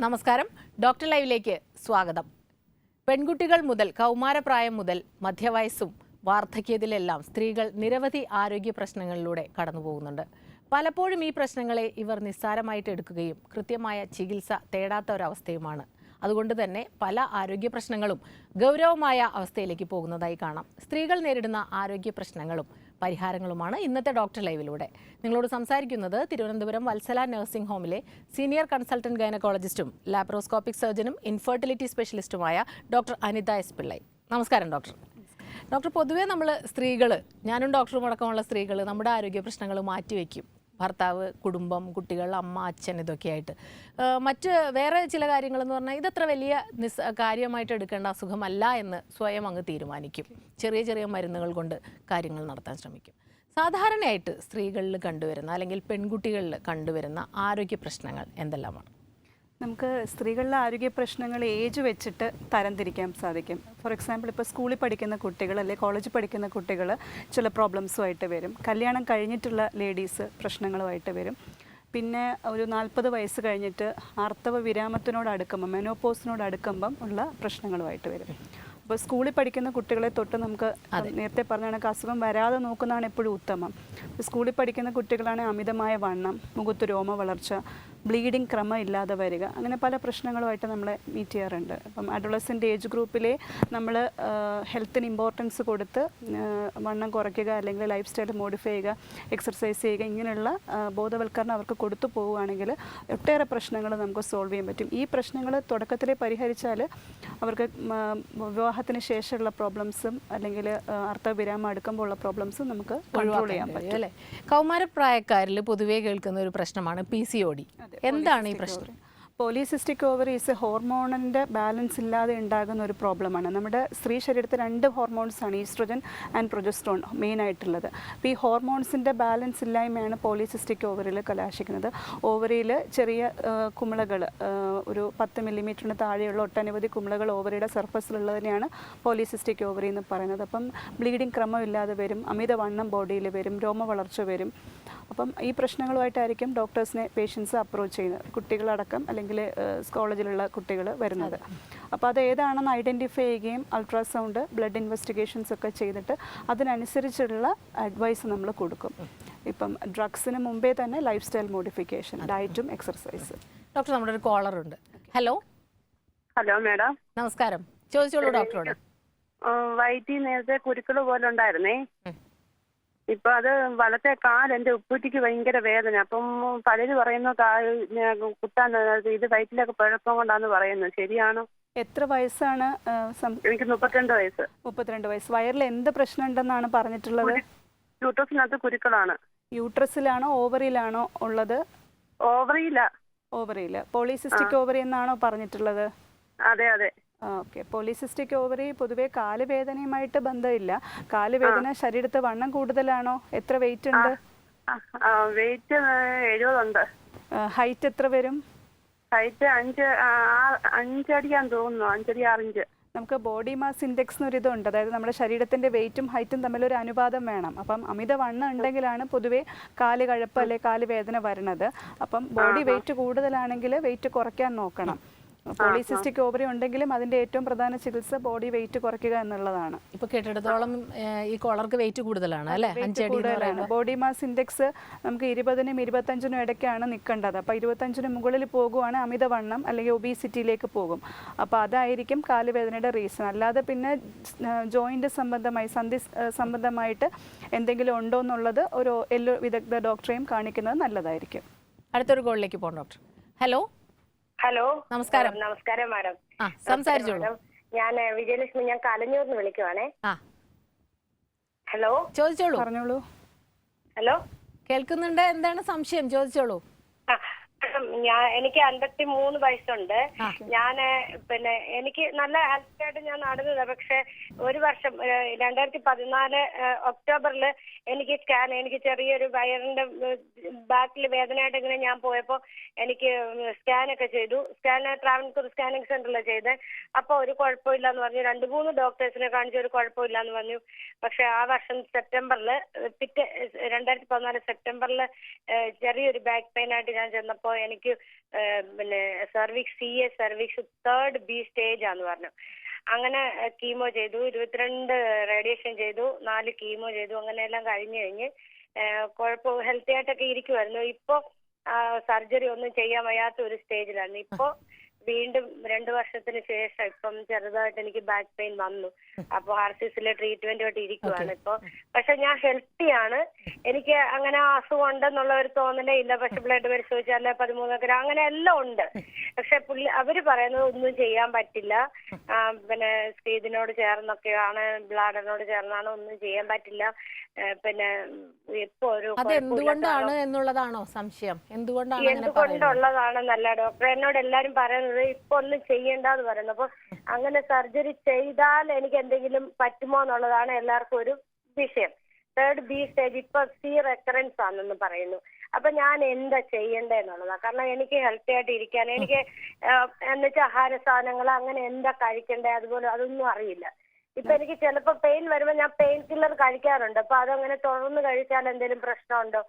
നമസ്കാരം. ഡോക്ടർ ലൈവിലേക്ക് സ്വാഗതം. പെൺകുട്ടികൾ മുതൽ കൗമാരപ്രായം മുതൽ മധ്യവയസ്സും വാർദ്ധക്യത്തിലെല്ലാം സ്ത്രീകൾ നിരവധി ആരോഗ്യ പ്രശ്നങ്ങളിലൂടെ കടന്നു പോകുന്നുണ്ട് പലപ്പോഴും ഈ പ്രശ്നങ്ങളെ ഇവർ നിസ്സാരമായിട്ട് എടുക്കുകയും കൃത്യമായ ചികിത്സ തേടാത്ത ഒരവസ്ഥയുമാണ്. അതുകൊണ്ട് തന്നെ പല ആരോഗ്യ പ്രശ്നങ്ങളും ഗൗരവമായ അവസ്ഥയിലേക്ക് പോകുന്നതായി കാണാം. സ്ത്രീകൾ നേരിടുന്ന ആരോഗ്യ പ്രശ്നങ്ങളും പരിഹാരങ്ങളുമാണ് ഇന്നത്തെ ഡോക്ടർ ലൈവിലൂടെ. നിങ്ങളോട് സംസാരിക്കുന്നത് തിരുവനന്തപുരം വത്സല നഴ്സിംഗ് ഹോമിലെ സീനിയർ കൺസൾട്ടന്റ് ഗൈനക്കോളജിസ്റ്റും ലാപ്രോസ്കോപ്പിക് സർജനും ഇൻഫെർട്ടിലിറ്റി സ്പെഷ്യലിസ്റ്റുമായ ഡോക്ടർ അനിത എസ് പിള്ളൈ. നമസ്കാരം ഡോക്ടർ. ഡോക്ടർ പൊതുവേ നമ്മൾ സ്ത്രീകൾ ഞാനും ഡോക്ടറും അടക്കമുള്ള സ്ത്രീകൾ നമ്മുടെ ആരോഗ്യ പ്രശ്നങ്ങൾ മാറ്റിവെക്കും. ഭർത്താവ് കുടുംബം കുട്ടികൾ അമ്മ അച്ഛൻ ഇതൊക്കെയായിട്ട്. മറ്റ് വേറെ ചില കാര്യങ്ങളെന്ന് പറഞ്ഞാൽ ഇതത്ര വലിയ നിസ് കാര്യമായിട്ട് എടുക്കേണ്ട അസുഖമല്ല എന്ന് സ്വയം അങ്ങ് തീരുമാനിക്കും. ചെറിയ ചെറിയ മരുന്നുകൾ കൊണ്ട് കാര്യങ്ങൾ നടത്താൻ ശ്രമിക്കും. സാധാരണയായിട്ട് സ്ത്രീകളിൽ കണ്ടുവരുന്ന അല്ലെങ്കിൽ പെൺകുട്ടികളിൽ കണ്ടുവരുന്ന ആരോഗ്യ പ്രശ്നങ്ങൾ എന്തെല്ലാമാണ്? നമുക്ക് സ്ത്രീകളിലെ ആരോഗ്യ പ്രശ്നങ്ങൾ ഏജ് വെച്ചിട്ട് തരംതിരിക്കാൻ സാധിക്കും. ഫോർ എക്സാമ്പിൾ ഇപ്പോൾ സ്കൂളിൽ പഠിക്കുന്ന കുട്ടികൾ അല്ലെങ്കിൽ കോളേജിൽ പഠിക്കുന്ന കുട്ടികൾ ചില പ്രോബ്ലംസുമായിട്ട് വരും. കല്യാണം കഴിഞ്ഞിട്ടുള്ള ലേഡീസ് പ്രശ്നങ്ങളുമായിട്ട് വരും. പിന്നെ ഒരു നാൽപ്പത് വയസ്സ് കഴിഞ്ഞിട്ട് ആർത്തവ വിരാമത്തിനോട് അടുക്കുമ്പം മെനോപോസിനോട് അടുക്കുമ്പം ഉള്ള പ്രശ്നങ്ങളുമായിട്ട് വരും. അപ്പോൾ സ്കൂളിൽ പഠിക്കുന്ന കുട്ടികളെ തൊട്ട് നമുക്ക് നേരത്തെ പറഞ്ഞ കണക്ക് അസുഖം വരാതെ നോക്കുന്നതാണ് എപ്പോഴും ഉത്തമം. സ്കൂളിൽ പഠിക്കുന്ന കുട്ടികളാണ് അമിതമായ വണ്ണം മുഖത്ത് രോമ വളർച്ച ബ്ലീഡിങ് ക്രമം ഇല്ലാതെ വരിക. അങ്ങനെ പല പ്രശ്നങ്ങളുമായിട്ട് നമ്മളെ മീറ്റ് ചെയ്യാറുണ്ട്. അപ്പം അഡോളസെന്റ് ഏജ് ഗ്രൂപ്പിലെ നമ്മൾ ഹെൽത്തിന് ഇമ്പോർട്ടൻസ് കൊടുത്ത് വണ്ണം കുറയ്ക്കുക അല്ലെങ്കിൽ ലൈഫ് സ്റ്റൈൽ മോഡിഫൈ ചെയ്യുക എക്സർസൈസ് ചെയ്യുക ഇങ്ങനെയുള്ള ബോധവൽക്കരണം അവർക്ക് കൊടുത്തു പോവുകയാണെങ്കിൽ ഒട്ടേറെ പ്രശ്നങ്ങൾ നമുക്ക് സോൾവ് ചെയ്യാൻ പറ്റും. ഈ പ്രശ്നങ്ങൾ തുടക്കത്തിലെ പരിഹരിച്ചാൽ അവർക്ക് വിവാഹത്തിന് ശേഷമുള്ള പ്രോബ്ലംസും അല്ലെങ്കിൽ അർത്ഥവിരാമം അടുക്കുമ്പോൾ ഉള്ള പ്രോബ്ലംസും നമുക്ക് കൺട്രോൾ ചെയ്യാൻ പറ്റും. അല്ലേ? കൗമാരപ്രായക്കാരിൽ പൊതുവേ കേൾക്കുന്ന ഒരു പ്രശ്നമാണ് പി സി ഒ ഡി എന്താണ് ഈ പ്രശ്നം? പോളിസിസ്റ്റിക് ഓവറീസ് ഹോർമോണിന്റെ ബാലൻസ് ഇല്ലാതെ ഉണ്ടാകുന്ന ഒരു പ്രോബ്ലമാണ് നമ്മുടെ സ്ത്രീ ശരീരത്തിൽ രണ്ട് ഹോർമോൺസാണ് ഈസ്ട്രോജൻ ആൻഡ് പ്രൊജസ്ട്രോൺ മെയിൻ ആയിട്ടുള്ളത്. അപ്പോൾ ഈ ഹോർമോൺസിന്റെ ബാലൻസ് ഇല്ലായ്മയാണ് പോളിസിസ്റ്റിക് ഓവറിൽ കലാശിക്കുന്നത്. ഓവറിയിൽ ചെറിയ കുമിളകൾ ഒരു പത്ത് മില്ലിമീറ്ററിന് താഴെയുള്ള ഒട്ടനവധി കുമിളകൾ ഓവറിയുടെ സർഫസിലുള്ളതിനെയാണ് പോളിസിസ്റ്റിക് ഓവറി എന്ന് പറയുന്നത്. അപ്പം ബ്ലീഡിങ് ക്രമമില്ലാതെ വരും അമിതവണ്ണം ബോഡിയിൽ വരും രോമ വളർച്ച വരും. അപ്പം ഈ പ്രശ്നങ്ങളുമായിട്ടായിരിക്കും ഡോക്ടേഴ്സിനെ പേഷ്യൻസ് അപ്രോച്ച് ചെയ്യുന്നത്. കുട്ടികളടക്കം അല്ലെങ്കിൽ കോളേജിലുള്ള കുട്ടികൾ വരുന്നത്. അപ്പോൾ അത് ഏതാണെന്ന് ഐഡന്റിഫൈ ചെയ്യുകയും അൾട്രാസൗണ്ട് ബ്ലഡ് ഇൻവെസ്റ്റിഗേഷൻസ് ഒക്കെ ചെയ്തിട്ട് അതിനനുസരിച്ചുള്ള അഡ്വൈസ് നമ്മൾ കൊടുക്കും. ഇപ്പം ഡ്രഗ്സിന് മുമ്പേ തന്നെ ലൈഫ് സ്റ്റൈൽ മോഡിഫിക്കേഷൻ ഡയറ്റും എക്സർസൈസും. ഡോക്ടർ നമ്മുടെ ഒരു കോളർ ഉണ്ട് ഹലോ? Hello madam. നമസ്കാരം. ചോദിച്ചോളൂ ഡോക്ടറോട്. വൈറ്റി നേരത്തെ കുരുക്കൾ പോലെ ഉണ്ടായിരുന്നേ. ഇപ്പൊ അത് വലത്തെ കാൽ എന്റെ ഉപ്പൂറ്റിക്ക് ഭയങ്കര വേദന. അപ്പം പലരും പറയുന്നു കാൽ കുത്താൻ ഇത് വയറ്റിലൊക്കെ പഴപ്പം കൊണ്ടാന്ന് പറയുന്നു. ശരിയാണോ? എത്ര വയസ്സാണ് എനിക്ക് മുപ്പത്തിരണ്ട് വയസ്സ്. മുപ്പത്തിരണ്ട് വയസ്സ്. വയറിൽ എന്ത് പ്രശ്നം ഉണ്ടെന്നാണ് പറഞ്ഞിട്ടുള്ളത് യൂട്രസിനകത്ത് കുരുക്കളാണ്. യൂട്രസിലാണോ ഓവറിയിലാണോ ഉള്ളത്? ഓവറിയില്ല ഓവറിയില. പോളിസിസ്റ്റിക് ഓവറി എന്നാണോ പറഞ്ഞിട്ടുള്ളത്? അതെ അതെ. ഓക്കെ. പോളിസിസ്റ്റിക് ഓവറി പൊതുവെ കാലുവേദനയുമായിട്ട് ബന്ധമില്ല. കാലുവേദന ശരീരത്ത് വണ്ണം കൂടുതലാണോ? എത്ര വെയിറ്റ് ഉണ്ട്? വെയിറ്റ് എഴുപതുണ്ട്. ഹൈറ്റ് എത്ര വരും? ഹൈറ്റ് അഞ്ച് അഞ്ചടിയാന്ന് തോന്നുന്നു. അഞ്ചടി ആറിഞ്ച്. നമുക്ക് ബോഡി മാസ് ഇൻഡെക്സ് എന്നൊരു ഇതുണ്ട് അതായത് നമ്മുടെ ശരീരത്തിന്റെ വെയിറ്റും ഹൈറ്റും തമ്മിൽ ഒരു അനുപാതം വേണം. അപ്പം അമിത വണ്ണം ഉണ്ടെങ്കിലാണ് പൊതുവെ കാൽ കഴപ്പ് അല്ലെ കാൽ വേദന വരുന്നത്. അപ്പം ബോഡി വെയിറ്റ് കൂടുതലാണെങ്കിൽ വെയിറ്റ് കുറയ്ക്കാൻ നോക്കണം. പോളിസിസ്റ്റിക് ഓവറി ഉണ്ടെങ്കിലും അതിന്റെ ഏറ്റവും പ്രധാന ചികിത്സ ബോഡി വെയിറ്റ് കുറയ്ക്കുക എന്നുള്ളതാണ്. ഇപ്പൊ കേട്ടിടത്തോളം ഈ കോളർക്ക് വെയിറ്റ് കൂടുതലാണ് അല്ലേ? കൂടുതലാണ്. ബോഡി മാസ് ഇൻഡെക്സ് നമുക്ക് ഇരുപതിനും ഇരുപത്തഞ്ചിനും ഇടയ്ക്കാണ് നിൽക്കേണ്ടത്. അപ്പോൾ ഇരുപത്തഞ്ചിന് മുകളിൽ പോകുവാണ് അമിതവണ്ണം അല്ലെങ്കിൽ ഒബീസിറ്റിയിലേക്ക് പോകും. അപ്പോൾ അതായിരിക്കും കാലുവേദനയുടെ റീസൺ അല്ലാതെ പിന്നെ ജോയിന്റ് സംബന്ധമായി സന്ധി സംബന്ധമായിട്ട് എന്തെങ്കിലും ഉണ്ടോ എന്നുള്ളത് ഒരു എല്ലോ വിദഗ്ധ ഡോക്ടറെയും കാണിക്കുന്നത് നല്ലതായിരിക്കും. അടുത്തൊരു ഗോളിലേക്ക് പോകാം ഡോക്ടർ ഹലോ ഹലോ. നമസ്കാരം. നമസ്കാരം മാഡം. ആ സംസാരിച്ചോളൂ. ഞാൻ വിജയലക്ഷ്മി ഞാൻ കലഞ്ഞൂർന്ന് വിളിക്കുവാണേ. ആ. ഹലോ. ചോദിച്ചോളൂ. പറഞ്ഞോളൂ. ഹലോ. കേൾക്കുന്നുണ്ട്? എന്താണ് സംശയം? ചോദിച്ചോളൂ. ഞാൻ എനിക്ക് അൻപത്തി മൂന്ന് വയസ്സുണ്ട് ഞാൻ പിന്നെ എനിക്ക് നല്ല ഹെൽത്തി ആയിട്ട് ഞാൻ നടന്നത് പക്ഷെ ഒരു വർഷം രണ്ടായിരത്തി പതിനാല് ഒക്ടോബറിൽ എനിക്ക് സ്കാൻ എനിക്ക് ചെറിയൊരു വയറിന്റെ ബാക്കിൽ വേദനയായിട്ട് ഇങ്ങനെ ഞാൻ പോയപ്പോൾ എനിക്ക് സ്കാനൊക്കെ ചെയ്തു. സ്കാൻ ട്രാവൻകൂർ സ്കാനിങ് സെന്ററിൽ ചെയ്ത്. അപ്പോൾ ഒരു കുഴപ്പമില്ല എന്ന് പറഞ്ഞു. രണ്ട് മൂന്ന് ഡോക്ടേഴ്സിനെ കാണിച്ച ഒരു കുഴപ്പമില്ല എന്ന് പറഞ്ഞു. പക്ഷെ ആ വർഷം സെപ്റ്റംബറിൽ പിറ്റേ രണ്ടായിരത്തി പതിനാല് സെപ്റ്റംബറിൽ ചെറിയൊരു ബാക്ക് പെയിൻ ആയിട്ട് ഞാൻ ചെന്നപ്പോൾ എനിക്ക് പിന്നെ cervix C A cervix third B stage ആന്ന് പറഞ്ഞു. അങ്ങനെ കീമോ ചെയ്തു ഇരുപത്തിരണ്ട് റേഡിയേഷൻ ചെയ്തു നാല് കീമോ ചെയ്തു അങ്ങനെ എല്ലാം കഴിഞ്ഞു കഴിഞ്ഞ് കുഴപ്പം ഹെൽത്തി ആയിട്ടൊക്കെ ഇരിക്കുമായിരുന്നു ഇപ്പോൾ സർജറി ഒന്നും ചെയ്യാൻ വയ്യാത്ത ഒരു സ്റ്റേജിലാണ് ഇപ്പോൾ വീണ്ടും രണ്ടു വർഷത്തിന് ശേഷം ഇപ്പം ചെറുതായിട്ട് എനിക്ക് ബാക്ക് പെയിൻ വന്നു. അപ്പൊ ആർ സി സിയിലെ ട്രീറ്റ്മെന്റുമായിട്ട് ഇരിക്കുവാണ് ഇപ്പൊ. പക്ഷെ ഞാൻ ഹെൽത്തി ആണ്. എനിക്ക് അങ്ങനെ അസുഖം ഉണ്ടെന്നുള്ള ഒരു തോന്നലേ ഇല്ല. പക്ഷെ ബ്ലഡ് പരിശോധിച്ചാൽ പതിമൂന്ന് ഗ്രാം അങ്ങനെ എല്ലാം ഉണ്ട്. പക്ഷെ പുള്ളി അവർ പറയുന്നത് ഒന്നും ചെയ്യാൻ പറ്റില്ല. പിന്നെ സ്ത്രീതിനോട് ചേർന്നൊക്കെയാണ് ബ്ലാഡറിനോട് ചേർന്നാണ് ഒന്നും ചെയ്യാൻ പറ്റില്ല. പിന്നെ ഇപ്പൊ ഒരു എന്തുകൊണ്ടാണ് എന്നുള്ളതാണോ സംശയം? എന്തുകൊണ്ടാണ് എന്തുകൊണ്ടുള്ളതാണെന്നല്ല ഡോക്ടർ എന്നോട് എല്ലാരും പറയുന്നത് ഇപ്പൊ ഒന്നും ചെയ്യേണ്ടെന്ന് പറയുന്നത് അപ്പൊ അങ്ങനെ സർജറി ചെയ്താൽ എനിക്ക് എന്തെങ്കിലും പറ്റുമോ എന്നുള്ളതാണ് എല്ലാവർക്കും ഒരു വിഷയം. തേർഡ് ബി സ്റ്റേജ് ഇപ്പൊ സി റെക്കറൻസ് ആണെന്ന് പറയുന്നു. അപ്പൊ ഞാൻ എന്താ ചെയ്യണ്ടേന്നുള്ളതാ കാരണം എനിക്ക് ഹെൽത്തി ആയിട്ട് ഇരിക്കാൻ എനിക്ക് എന്നുവെച്ചാൽ ആഹാര സാധനങ്ങൾ അങ്ങനെ എന്താ കഴിക്കണ്ടേ അതുപോലെ അതൊന്നും അറിയില്ല. ഇപ്പൊ എനിക്ക് ചിലപ്പോ പെയിൻ വരുമ്പോ ഞാൻ പെയിൻ കില്ലർ കഴിക്കാറുണ്ട്. അപ്പൊ അതങ്ങനെ തുടർന്ന് കഴിച്ചാൽ എന്തെങ്കിലും പ്രശ്നമുണ്ടോ?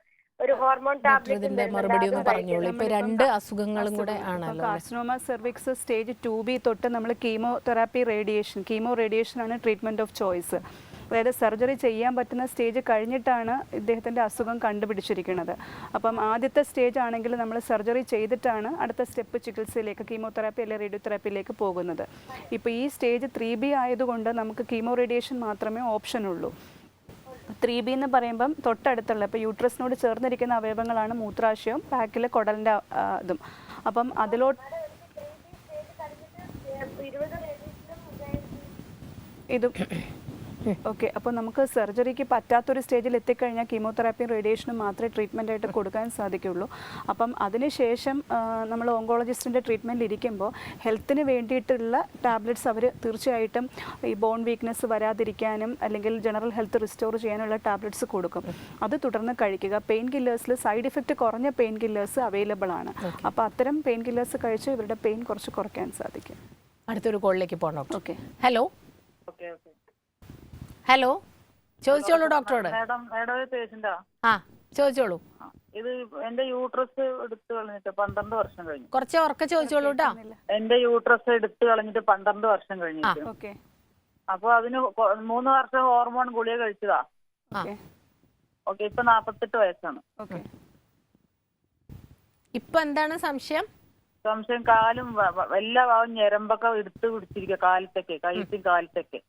ഒരു ഹോർമോൺ ടാബ്ലറ്റിന്റെ മറുപടി ഒന്ന് പറഞ്ഞോളൂ. ഇപ്പൊ രണ്ട് അസുഖങ്ങളും കൂടെ ആണല്ലോ carcinoma cervix stage two B തൊട്ട് നമ്മൾ കീമോതെറാപ്പി റേഡിയേഷൻ കീമോ റേഡിയേഷൻ ആണ് ട്രീറ്റ്മെന്റ് ഓഫ് ചോയ്സ് അതായത് സർജറി ചെയ്യാൻ പറ്റുന്ന സ്റ്റേജ് കഴിഞ്ഞിട്ടാണ് ഇദ്ദേഹത്തിന്റെ അസുഖം കണ്ടുപിടിച്ചിരിക്കുന്നത്. അപ്പം ആദ്യത്തെ സ്റ്റേജ് ആണെങ്കിൽ നമ്മൾ സർജറി ചെയ്തിട്ടാണ് അടുത്ത സ്റ്റെപ്പ് ചികിത്സയിലേക്ക് കീമോതെറാപ്പി അല്ലെങ്കിൽ റേഡിയോതെറാപ്പിയിലേക്ക് പോകുന്നത്. ഇപ്പോൾ ഈ സ്റ്റേജ് ത്രീ ബി ആയതുകൊണ്ട് നമുക്ക് കീമോ റേഡിയേഷൻ മാത്രമേ ഓപ്ഷൻ ഉള്ളൂ. ത്രീ ബി എന്ന് പറയുമ്പം തൊട്ടടുത്തുള്ള ഇപ്പോൾ യൂട്രസിനോട് ചേർന്നിരിക്കുന്ന അവയവങ്ങളാണ് മൂത്രാശയവും ബാക്കിൽ കുടലിന്റെ ഇതും. അപ്പം അതിലോട്ട് ഇതും ഓക്കെ അപ്പോൾ നമുക്ക് സർജറിക്ക് പറ്റാത്തൊരു സ്റ്റേജിൽ എത്തിക്കഴിഞ്ഞാൽ കീമോതെറാപ്പിയും റേഡിയേഷനും മാത്രമേ ട്രീറ്റ്മെന്റ് ആയിട്ട് കൊടുക്കാൻ സാധിക്കുള്ളൂ അപ്പം അതിനുശേഷം നമ്മൾ ഓങ്കോളജിസ്റ്റിന്റെ ട്രീറ്റ്മെന്റിൽ ഇരിക്കുമ്പോൾ ഹെൽത്തിന് വേണ്ടിയിട്ടുള്ള ടാബ്ലറ്റ്സ് അവർ തീർച്ചയായിട്ടും ഈ ബോൺ വീക്ക്നെസ് വരാതിരിക്കാനും അല്ലെങ്കിൽ ജനറൽ ഹെൽത്ത് റിസ്റ്റോർ ചെയ്യാനുള്ള ടാബ്ലറ്റ്സ് കൊടുക്കും. അത് തുടർന്ന് കഴിക്കുക. പെയിൻ കില്ലേഴ്സിൽ സൈഡ് ഇഫക്റ്റ് കുറഞ്ഞ പെയിൻ കില്ലേഴ്സ് അവൈലബിൾ ആണ്. അപ്പോൾ അത്തരം പെയിൻ കില്ലേഴ്സ് കഴിച്ച് ഇവരുടെ പെയിൻ കുറച്ച് കുറയ്ക്കാൻ സാധിക്കും. അടുത്തൊരു കോളിലേക്ക് പോകണം okay. Hello. Okay okay. Hello? ചോദിച്ചോളൂ ഡോക്ടറോട്. മാഡം മാഡം ഒരു പേഷ്യന്റാ. ആ ചോദിച്ചോളൂ. ഇത് എന്റെ യൂട്രസ് എടുത്തു കളഞ്ഞിട്ട് പന്ത്രണ്ട് വർഷം കഴിഞ്ഞു. കുറച്ച് ഉറക്കെ ചോദിച്ചോളൂ കേട്ടോ എന്റെ യൂട്രസ് എടുത്തു കളഞ്ഞിട്ട് പന്ത്രണ്ട് വർഷം കഴിഞ്ഞിട്ട് ഓക്കെ. അപ്പൊ അതിന് മൂന്ന് വർഷം ഹോർമോൺ ഗുളിക കഴിച്ചതാ. ഓക്കെ. ഓക്കെ ഇപ്പൊ നാപ്പത്തെട്ട് വയസ്സാണ്. ഓക്കെ. ഇപ്പൊ എന്താണ് സംശയം? സംശയം കാലും എല്ലാ ഭാഗം ഞരമ്പൊക്കെ എടുത്ത് പിടിച്ചിരിക്കുക കാലത്തൊക്കെ കഴുത്തും കാലത്തൊക്കെ.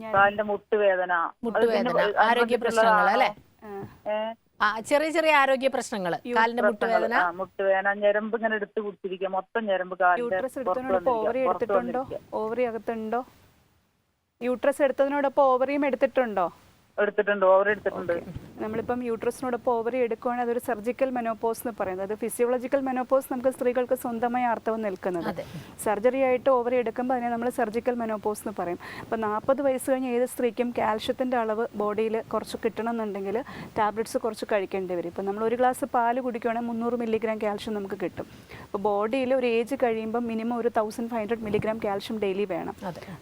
കാലിന്റെ മുട്ടുവേദന. മുട്ടുവേദന ആരോഗ്യ പ്രശ്നങ്ങൾ അല്ലെ? ചെറിയ ചെറിയ ആരോഗ്യ പ്രശ്നങ്ങൾ കാലിന്റെ മുട്ടുവേദന. മുട്ടുവേദന. ഞരമ്പ് ഇങ്ങനെ എടുത്ത് പിടിച്ചിരിക്കുക മൊത്തം ഞരമ്പ് ഓവറി എടുത്തിട്ടുണ്ടോ? ഓവറി അകത്തുണ്ടോ? യൂട്രസ് എടുത്തതിനോടൊപ്പം ഓവറിയും എടുത്തിട്ടുണ്ടോ? എടുത്തിട്ടുണ്ട് ഓവർ എടുത്തിട്ടുണ്ട്. നമ്മളിപ്പം യൂട്രസിനോടൊപ്പം ഓവറി എടുക്കുകയാണെങ്കിൽ അതൊരു സർജിക്കൽ മെനോപോസ് എന്ന് പറയുന്നത്. അത് ഫിസിയോളജിക്കൽ മെനോപോസ് നമുക്ക് സ്ത്രീകൾക്ക് സ്വന്തമായ അർത്ഥം നിൽക്കുന്നത് സർജറി ആയിട്ട് ഓവറി എടുക്കുമ്പോൾ അതിനെ നമ്മൾ സർജിക്കൽ മെനോപോസ് എന്ന് പറയും. അപ്പോൾ നാൽപ്പത് വയസ്സ് കഴിഞ്ഞ് ഏത് സ്ത്രീക്കും കാൽഷ്യത്തിന്റെ അളവ് ബോഡിയിൽ കുറച്ച് കിട്ടണമെന്നുണ്ടെങ്കിൽ ടാബ്ലറ്റ്സ് കുറച്ച് കഴിക്കേണ്ടി വരും. ഇപ്പോൾ നമ്മൾ ഒരു ഗ്ലാസ് പാൽ കുടിക്കുകയാണെങ്കിൽ മുന്നൂറ് മില്ലിഗ്രാം കാൽഷ്യം നമുക്ക് കിട്ടും. അപ്പോൾ ബോഡിയിൽ ഒരു ഏജ് കഴിയുമ്പോൾ മിനിമം ഒരു thousand five hundred milligram calcium daily വേണം.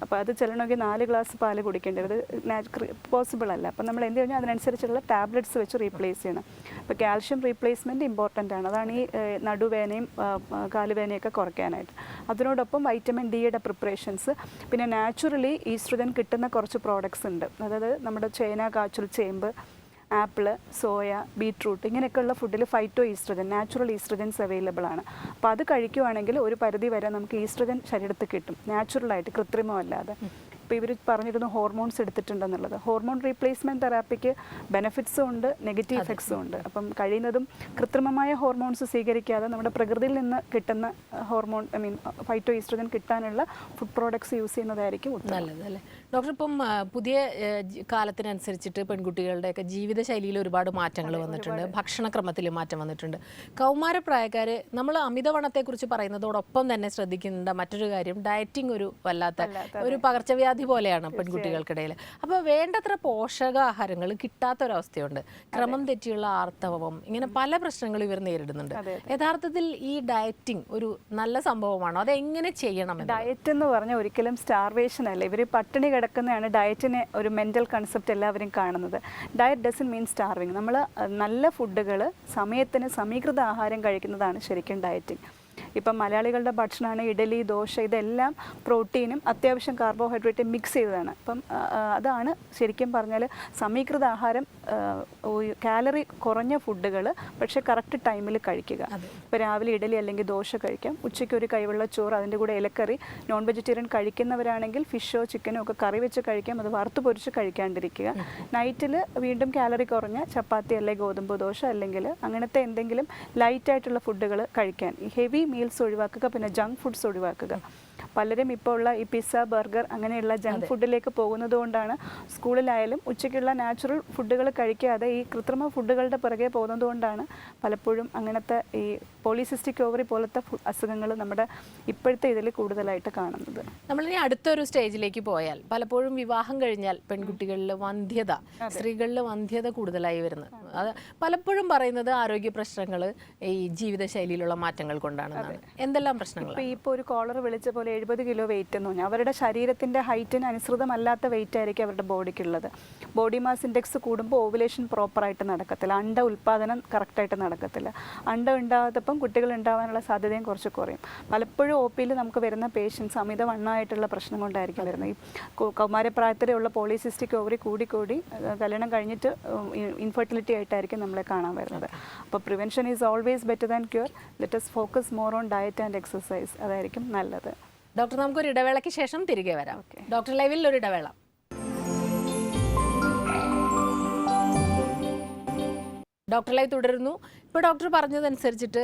അപ്പോൾ അത് ചെല്ലണമെങ്കിൽ നാല് ഗ്ലാസ് പാൽ കുടിക്കേണ്ടി വരും. അത് പോസിബിൾ അല്ല. അപ്പോൾ നമ്മൾ എന്ത് കഴിഞ്ഞാൽ അതിനനുസരിച്ചുള്ള ടാബ്ലറ്റ്സ് വെച്ച് റീപ്ലേസ് ചെയ്യണം. അപ്പോൾ കാൽഷ്യം റീപ്ലേസ്മെന്റ് ഇമ്പോർട്ടന്റ് ആണ്. അതാണ് ഈ നടുവേനയും കാലുവേനയൊക്കെ കുറയ്ക്കാനായിട്ട്. അതിനോടൊപ്പം വൈറ്റമിൻ ഡിയുടെ പ്രിപ്പറേഷൻസ്. പിന്നെ നാച്ചുറലി ഈസ്ട്രജൻ കിട്ടുന്ന കുറച്ച് പ്രോഡക്ട്സ് ഉണ്ട്. അതായത് നമ്മുടെ ചേന കാച്ചുൽ ചേമ്പ് ആപ്പിൾ സോയ ബീട്രൂട്ട് ഇങ്ങനെയൊക്കെയുള്ള ഫുഡിൽ phyto oestrogen natural oestrogens available ആണ്. അപ്പോൾ അത് കഴിക്കുവാണെങ്കിൽ ഒരു പരിധി വരെ നമുക്ക് ഈസ്ട്രജൻ ശരീരത്തിൽ കിട്ടും. നാച്ചുറലായിട്ട് കൃത്രിമമല്ലാതെ. ഇപ്പോൾ ഇവർ പറഞ്ഞിരുന്നു ഹോർമോൺസ് എടുത്തിട്ടുണ്ടെന്നുള്ളത്. ഹോർമോൺ റീപ്ലേസ്മെന്റ് തെറാപ്പിക്ക് ബെനിഫിറ്റ്സും ഉണ്ട് നെഗറ്റീവ് ഇഫക്ട്സും ഉണ്ട്. അപ്പം കഴിയുന്നതും കൃത്രിമമായ ഹോർമോൺസ് സ്വീകരിക്കാതെ നമ്മുടെ പ്രകൃതിയിൽ നിന്ന് കിട്ടുന്ന hormone I mean phyto oestrogen കിട്ടാനുള്ള ഫുഡ് പ്രോഡക്ട്സ് യൂസ് ചെയ്യുന്നതായിരിക്കും നല്ലതല്ലേ? നല്ലത് അല്ലേ ഡോക്ടർ ഇപ്പം പുതിയ കാലത്തിനനുസരിച്ചിട്ട് പെൺകുട്ടികളുടെയൊക്കെ ജീവിതശൈലിയിൽ ഒരുപാട് മാറ്റങ്ങൾ വന്നിട്ടുണ്ട്. ഭക്ഷണക്രമത്തിൽ മാറ്റം വന്നിട്ടുണ്ട്. കൗമാരപ്രായക്കാർ നമ്മൾ അമിതവണ്ണത്തെക്കുറിച്ച് പറയുന്നതോടൊപ്പം തന്നെ ശ്രദ്ധിക്കേണ്ട മറ്റൊരു കാര്യം ഡയറ്റിംഗ് ഒരു വല്ലാത്ത ഒരു പകർച്ചവ്യാധി പോലെയാണ് പെൺകുട്ടികൾക്കിടയിൽ. അപ്പോൾ വേണ്ടത്ര പോഷകാഹാരങ്ങൾ കിട്ടാത്തൊരവസ്ഥയുണ്ട്. ക്രമം തെറ്റിയുള്ള ആർത്തവം ഇങ്ങനെ പല പ്രശ്നങ്ങളും ഇവർ നേരിടുന്നുണ്ട്. യഥാർത്ഥത്തിൽ ഈ ഡയറ്റിംഗ് ഒരു നല്ല സംഭവമാണോ? അതെങ്ങനെ ചെയ്യണം ഡയറ്റ് എന്ന് പറഞ്ഞാൽ ഒരിക്കലും സ്റ്റാർവേഷൻ അല്ല. ഇവർ പട്ടിണി കിടക്കുന്നതാണ് ഡയറ്റിനെ ഒരു മെന്റൽ കൺസെപ്റ്റ് എല്ലാവരും കാണുന്നത്. ഡയറ്റ് ഡസൻ മീൻ സ്റ്റാർവിങ് നമ്മൾ നല്ല ഫുഡുകൾ സമയത്തിന് സമീകൃത ആഹാരം കഴിക്കുന്നതാണ് ശരിക്കും ഡയറ്റിംഗ് ഇപ്പം മലയാളികളുടെ ഭക്ഷണമാണ് ഇഡലി ദോശ ഇതെല്ലാം പ്രോട്ടീനും അത്യാവശ്യം കാർബോഹൈഡ്രേറ്റും മിക്സ് ചെയ്തതാണ്. അപ്പം അതാണ് ശരിക്കും പറഞ്ഞാൽ സമീകൃത ആഹാരം കാലറി കുറഞ്ഞ ഫുഡുകൾ പക്ഷേ കറക്റ്റ് ടൈമിൽ കഴിക്കുക. ഇപ്പോൾ രാവിലെ ഇഡലി അല്ലെങ്കിൽ ദോശ കഴിക്കാം. ഉച്ചയ്ക്ക് ഒരു കൈവെള്ള ചോറ് അതിന്റെ കൂടെ ഇലക്കറി നോൺ വെജിറ്റേറിയൻ കഴിക്കുന്നവരാണെങ്കിൽ ഫിഷോ ചിക്കനോ ഒക്കെ കറി വെച്ച് കഴിക്കാം. അത് വറുത്ത് പൊരിച്ച് കഴിക്കാണ്ടിരിക്കുക. നൈറ്റിൽ വീണ്ടും കാലറി കുറഞ്ഞ ചപ്പാത്തി അല്ലെങ്കിൽ ഗോതമ്പ് ദോശ അല്ലെങ്കിൽ അങ്ങനത്തെ എന്തെങ്കിലും ലൈറ്റായിട്ടുള്ള ഫുഡുകൾ കഴിക്കാൻ. ഹെവി ഹെവി മീൽസ് ഒഴിവാക്കുക പിന്നെ ജങ്ക് ഫുഡ്സ് ഒഴിവാക്കുക. പലരും ഇപ്പോൾ ഉള്ള ഈ പിസ്സ ബർഗർ അങ്ങനെയുള്ള ജങ്ക് ഫുഡിലേക്ക് പോകുന്നത് കൊണ്ടാണ് സ്കൂളിലായാലും ഉച്ചയ്ക്കുള്ള നാച്ചുറൽ ഫുഡുകൾ കഴിക്കാതെ ഈ കൃത്രിമ ഫുഡുകളുടെ പുറകെ പോകുന്നത് കൊണ്ടാണ് പലപ്പോഴും അങ്ങനത്തെ ഈ പോളിസിസ്റ്റിക് ഓവറി പോലത്തെ അസുഖങ്ങൾ നമ്മുടെ ഇപ്പോഴത്തെ ഇതിൽ കൂടുതലായിട്ട് കാണുന്നത്. നമ്മളിനി അടുത്തൊരു സ്റ്റേജിലേക്ക് പോയാൽ പലപ്പോഴും വിവാഹം കഴിഞ്ഞാൽ പെൺകുട്ടികളിൽ വന്ധ്യത സ്ത്രീകളിൽ വന്ധ്യത കൂടുതലായി വരുന്നത്. അത് പലപ്പോഴും പറയുന്നത് ആരോഗ്യ പ്രശ്നങ്ങൾ ഈ ജീവിതശൈലിയിലുള്ള മാറ്റങ്ങൾ കൊണ്ടാണ് എന്തെല്ലാം പ്രശ്നങ്ങൾ ഇപ്പോൾ ഒരു കോളർ വിളിച്ച പോലെ എഴുപത് കിലോ വെയിറ്റ് എന്ന് പറഞ്ഞാൽ അവരുടെ ശരീരത്തിന്റെ ഹൈറ്റിന് അനുസൃതമല്ലാത്ത വെയിറ്റ് ആയിരിക്കും അവരുടെ ബോഡിക്കുള്ളത്. ബോഡി മാസ് ഇൻഡെക്സ് കൂടുമ്പോൾ ഓവുലേഷൻ പ്രോപ്പറായിട്ട് നടക്കത്തില്ല. അണ്ട ഉൽപ്പാദനം കറക്റ്റായിട്ട് നടക്കത്തില്ല. അണ്ട ഉണ്ടാകാത്തപ്പം കുട്ടികൾ ഉണ്ടാകാനുള്ള സാധ്യതയും കുറച്ച് കുറയും. പലപ്പോഴും ഒ പിയിൽ നമുക്ക് വരുന്ന പേഷ്യൻസ് അമിതവണ്ണമായിട്ടുള്ള പ്രശ്നം കൊണ്ടായിരിക്കും വരുന്നത്. ഈ കൗമാരപ്രായത്തിലുള്ള പോളിസിസ്റ്റിക് ഓവറി കൂടി കൂടി അഹ് കല്യാണം കഴിഞ്ഞിട്ട് ഇൻഫെർട്ടിലിറ്റി ആയിട്ടായിരിക്കും നമ്മളെ കാണാൻ വരുന്നത്. അപ്പോൾ prevention is always better than cure let's focus more on diet and exercise അതായിരിക്കും നല്ലത്. ഡോക്ടർ നമുക്കൊരു ഇടവേളയ്ക്ക് ശേഷം തിരികെ വരാം. ഡോക്ടർ ലൈവിൽ ഒരു ഇടവേള. ഡോക്ടർ ലൈവ് തുടരുന്നു. ഇപ്പോൾ ഡോക്ടർ പറഞ്ഞതനുസരിച്ചിട്ട്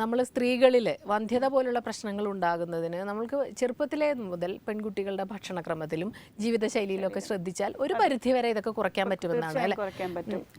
നമ്മൾ സ്ത്രീകളിൽ വന്ധ്യത പോലുള്ള പ്രശ്നങ്ങൾ ഉണ്ടാകുന്നതിന് നമ്മൾക്ക് ചെറുപ്പത്തിലേ മുതൽ പെൺകുട്ടികളുടെ ഭക്ഷണക്രമത്തിലും ജീവിതശൈലിയിലും ഒക്കെ ശ്രദ്ധിച്ചാൽ ഒരു പരിധി വരെ ഇതൊക്കെ കുറയ്ക്കാൻ പറ്റുമെന്നാണ് അല്ലെ?